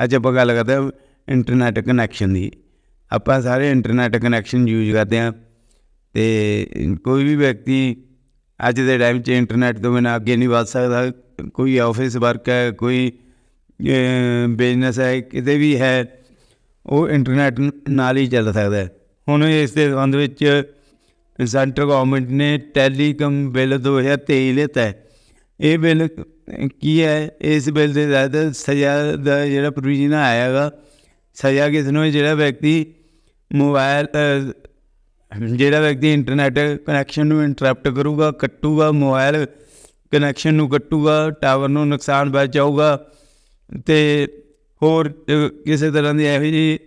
ਅੱਜ ਆਪਾਂ ਗੱਲ ਕਰਦੇ ਹਾਂ ਇੰਟਰਨੈਟ ਕਨੈਕਸ਼ਨ ਦੀ। ਆਪਾਂ ਸਾਰੇ ਇੰਟਰਨੈਟ ਕਨੈਕਸ਼ਨ ਯੂਜ਼ ਕਰਦੇ ਹਾਂ ਤੇ ਕੋਈ ਵੀ ਵਿਅਕਤੀ ਅੱਜ ਦੇ ਟਾਈਮ 'ਚ ਇੰਟਰਨੈਟ ਤੋਂ ਬਿਨਾਂ ਅੱਗੇ ਨਹੀਂ ਵੱਧ ਸਕਦਾ। ਕੋਈ ਆਫਿਸ ਵਰਕ ਹੈ, ਕੋਈ ਬਿਜ਼ਨਸ ਹੈ, ਕਿਤੇ ਵੀ ਹੈ, ਉਹ ਇੰਟਰਨੈਟ ਨਾਲ ਹੀ ਚੱਲ ਸਕਦਾ ਹੈ। ਹੁਣ ਇਸ ਦੇ ਸੰਬੰਧ ਵਿੱਚ ਸੈਂਟਰ ਗਵਰਨਮੈਂਟ ਨੇ ਟੈਲੀਕਮ ਬਿੱਲ 2023 ਲਿਆਤਾ ਹੈ। ਇਹ ਬਿੱਲ ਕੀ ਹੈ? ਇਸ ਬਿੱਲ ਦੇ ਤਹਿਤ ਸਜ਼ਾ ਦਾ ਜਿਹੜਾ ਪ੍ਰੋਵੀਜ਼ਨ ਆਇਆ ਹੈਗਾ ਸਜ਼ਾ ਕਿਸ ਨੂੰ ਜਿਹੜਾ ਵਿਅਕਤੀ ਮੋਬਾਈਲ ਜਿਹੜਾ ਵਿਅਕਤੀ ਇੰਟਰਨੈਟ ਕਨੈਕਸ਼ਨ ਨੂੰ ਇੰਟਰਪਟ ਕਰੂਗਾ, ਕੱਟੂਗਾ ਮੋਬਾਈਲ ਕਨੈਕਸ਼ਨ ਨੂੰ ਕੱਟੂਗਾ ਟਾਵਰ ਨੂੰ ਨੁਕਸਾਨ ਪਹੁੰਚਾਊਗਾ ਤੇ ਹੋਰ ਕਿਸੇ ਤਰ੍ਹਾਂ ਦੀ ਇਹੋ ਜਿਹੀ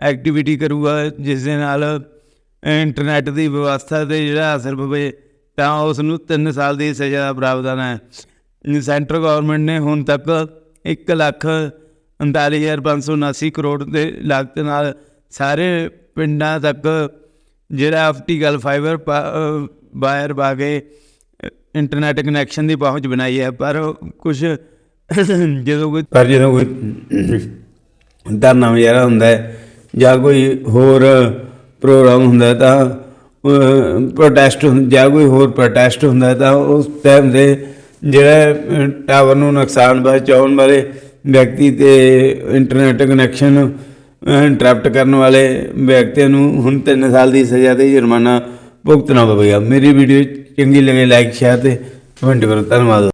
ਐਕਟੀਵਿਟੀ ਕਰੂਗਾ, ਜਿਸ ਦੇ ਨਾਲ ਇੰਟਰਨੈਟ ਦੀ ਵਿਵਸਥਾ ਤੇ ਜਿਹੜਾ ਅਸਰ ਪਵੇ। ਤਾਂ ਉਸ ਨੂੰ 3 ਸਾਲ ਦੀ ਸਜ਼ਾ ਦਾ ਪ੍ਰਾਵਧਾਨ ਹੈ। ਸੈਂਟਰ ਗਵਰਨਮੈਂਟ ਨੇ ਹੁਣ ਤੱਕ 1 ਲੱਖ 39579 ਕਰੋੜ ਦੇ ਲਾਗਤ ਨਾਲ ਸਾਰੇ ਪਿੰਡਾਂ ਤੱਕ ਜਿਹੜਾ ਆਪਟੀਕਲ ਫਾਈਬਰ ਵਾਇਰ ਪਾ ਕੇ ਇੰਟਰਨੈਟ ਕਨੈਕਸ਼ਨ ਦੀ ਪਹੁੰਚ ਬਣਾਈ ਹੈ। ਪਰ ਕੁਝ ਜਦੋਂ ਕੋਈ ਪਰ ਜਦੋਂ ਕੋਈ ਧਰਨਾ ਵਗੈਰਾ ਹੁੰਦਾ ਜਾਂ ਕੋਈ ਹੋਰ ਪ੍ਰੋਗਰਾਮ ਹੁੰਦਾ ਤਾਂ ਪ੍ਰੋਟੈਸਟ ਜਾਂ ਕੋਈ ਹੋਰ ਪ੍ਰੋਟੈਸਟ ਹੁੰਦਾ ਤਾਂ ਉਸ ਟਾਈਮ ਦੇ ਜਿਹੜਾ ਟਾਵਰ ਨੂੰ ਨੁਕਸਾਨ ਪਹੁੰਚਾਉਣ ਵਾਲੇ ਵਿਅਕਤੀ ਤੇ ਇੰਟਰਨੈਟ ਕਨੈਕਸ਼ਨ ਇੰਟਰਪਟ ਕਰਨ ਵਾਲੇ ਵਿਅਕਤੀਆਂ ਨੂੰ ਹੁਣ 3 ਸਾਲ ਦੀ ਸਜ਼ਾ ਤੇ ਜੁਰਮਾਨਾ ਭੁਗਤਣਾ ਪਵੇਗਾ। ਮੇਰੀ ਵੀਡੀਓ ਚੰਗੀ ਲੱਗੇ ਲਾਈਕ ਸ਼ੇਅਰ ਤੇ ਕਮੈਂਟ ਕਰੋ। ਧੰਨਵਾਦ।